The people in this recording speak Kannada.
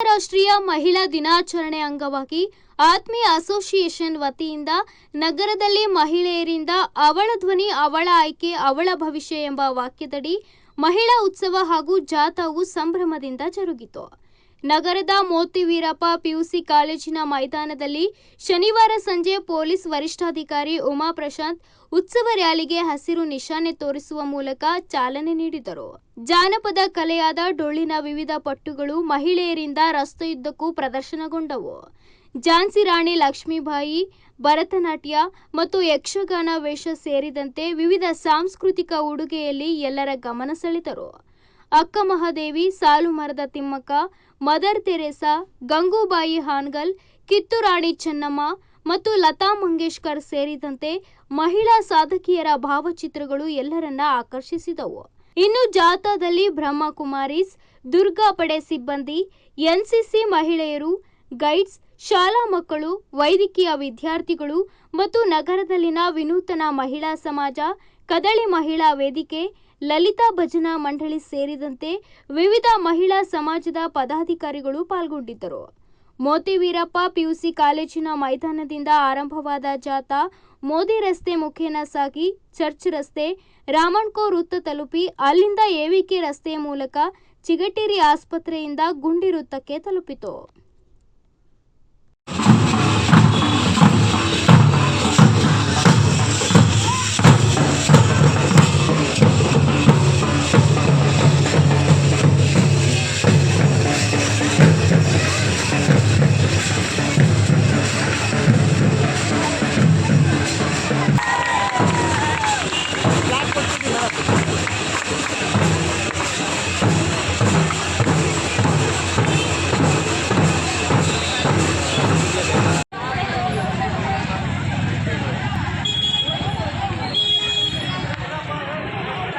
ಅಂತಾರಾಷ್ಟ್ರೀಯ ಮಹಿಳಾ ದಿನಾಚರಣೆ ಅಂಗವಾಗಿ ಆತ್ಮೀಯ ಅಸೋಸಿಯೇಷನ್ ವತಿಯಿಂದ ನಗರದಲ್ಲಿ ಮಹಿಳೆಯರಿಂದ ಅವಳ ಧ್ವನಿ, ಅವಳ ಆಯ್ಕೆ, ಅವಳ ಭವಿಷ್ಯ ಎಂಬ ವಾಕ್ಯದಡಿ ಮಹಿಳಾ ಉತ್ಸವ ಹಾಗೂ ಜಾಥಾವು ಸಂಭ್ರಮದಿಂದ ಜರುಗಿತು. ನಗರದ ಮೋತಿ ವೀರಪ್ಪ ಪಿಯುಸಿ ಕಾಲೇಜಿನ ಮೈದಾನದಲ್ಲಿ ಶನಿವಾರ ಸಂಜೆ ಪೊಲೀಸ್ ವರಿಷ್ಠಾಧಿಕಾರಿ ಉಮಾ ಪ್ರಶಾಂತ್ ಉತ್ಸವ ರ್ಯಾಲಿಗೆ ಹಸಿರು ನಿಶಾನೆ ತೋರಿಸುವ ಮೂಲಕ ಚಾಲನೆ ನೀಡಿದರು. ಜಾನಪದ ಕಲೆಯಾದ ಡೊಳ್ಳಿನ ವಿವಿಧ ಪಟ್ಟುಗಳು ಮಹಿಳೆಯರಿಂದ ರಸ್ತೆಯುದ್ದಕ್ಕೂ ಪ್ರದರ್ಶನಗೊಂಡವು. ಝಾನ್ಸಿ ರಾಣಿ ಲಕ್ಷ್ಮೀಬಾಯಿ, ಭರತನಾಟ್ಯ ಮತ್ತು ಯಕ್ಷಗಾನ ವೇಷ ಸೇರಿದಂತೆ ವಿವಿಧ ಸಾಂಸ್ಕೃತಿಕ ಉಡುಗೆಯಲ್ಲಿ ಎಲ್ಲರ ಗಮನ ಸೆಳೆದರು. ಅಕ್ಕ ಮಹಾದೇವಿ, ಸಾಲು ಮರದ ತಿಮ್ಮಕ್ಕ, ಮದರ್ ತೆರೇಸಾ, ಗಂಗೂಬಾಯಿ ಹಾನ್ಗಲ್, ಕಿತ್ತೂರಾಣಿ ಚೆನ್ನಮ್ಮ ಮತ್ತು ಲತಾ ಮಂಗೇಶ್ಕರ್ ಸೇರಿದಂತೆ ಮಹಿಳಾ ಸಾಧಕಿಯರ ಭಾವಚಿತ್ರಗಳು ಎಲ್ಲರನ್ನ ಆಕರ್ಷಿಸಿದವು. ಇನ್ನು ಜಾಥಾದಲ್ಲಿ ಬ್ರಹ್ಮಕುಮಾರೀಸ್, ದುರ್ಗಾ ಪಡೆ ಸಿಬ್ಬಂದಿ ಎನ್ಸಿಸಿ ಮಹಿಳೆಯರು ಗೈಡ್ಸ್, ಶಾಲಾ ಮಕ್ಕಳು, ವೈದ್ಯಕೀಯ ವಿದ್ಯಾರ್ಥಿಗಳು ಮತ್ತು ನಗರದಲ್ಲಿನ ವಿನೂತನ ಮಹಿಳಾ ಸಮಾಜ, ಕದಳಿ ಮಹಿಳಾ ವೇದಿಕೆ, ಲಲಿತಾ ಭಜನಾ ಮಂಡಳಿ ಸೇರಿದಂತೆ ವಿವಿಧ ಮಹಿಳಾ ಸಮಾಜದ ಪದಾಧಿಕಾರಿಗಳು ಪಾಲ್ಗೊಂಡಿದ್ದರು. ಮೋತಿ ವೀರಪ್ಪ ಪಿಯುಸಿ ಕಾಲೇಜಿನ ಮೈದಾನದಿಂದ ಆರಂಭವಾದ ಜಾಥಾ ಮೋದಿ ರಸ್ತೆ ಮುಖೇನ ಸಾಗಿ, ಚರ್ಚ್ ರಸ್ತೆ, ರಾಮಣ್ಕೋ ವೃತ್ತ ತಲುಪಿ ಅಲ್ಲಿಂದ ಎವಿಕೆ ರಸ್ತೆಯ ಮೂಲಕ ಚಿಗಟೇರಿ ಆಸ್ಪತ್ರೆಯಿಂದ ಗುಂಡಿ ವೃತ್ತಕ್ಕೆ ತಲುಪಿತು.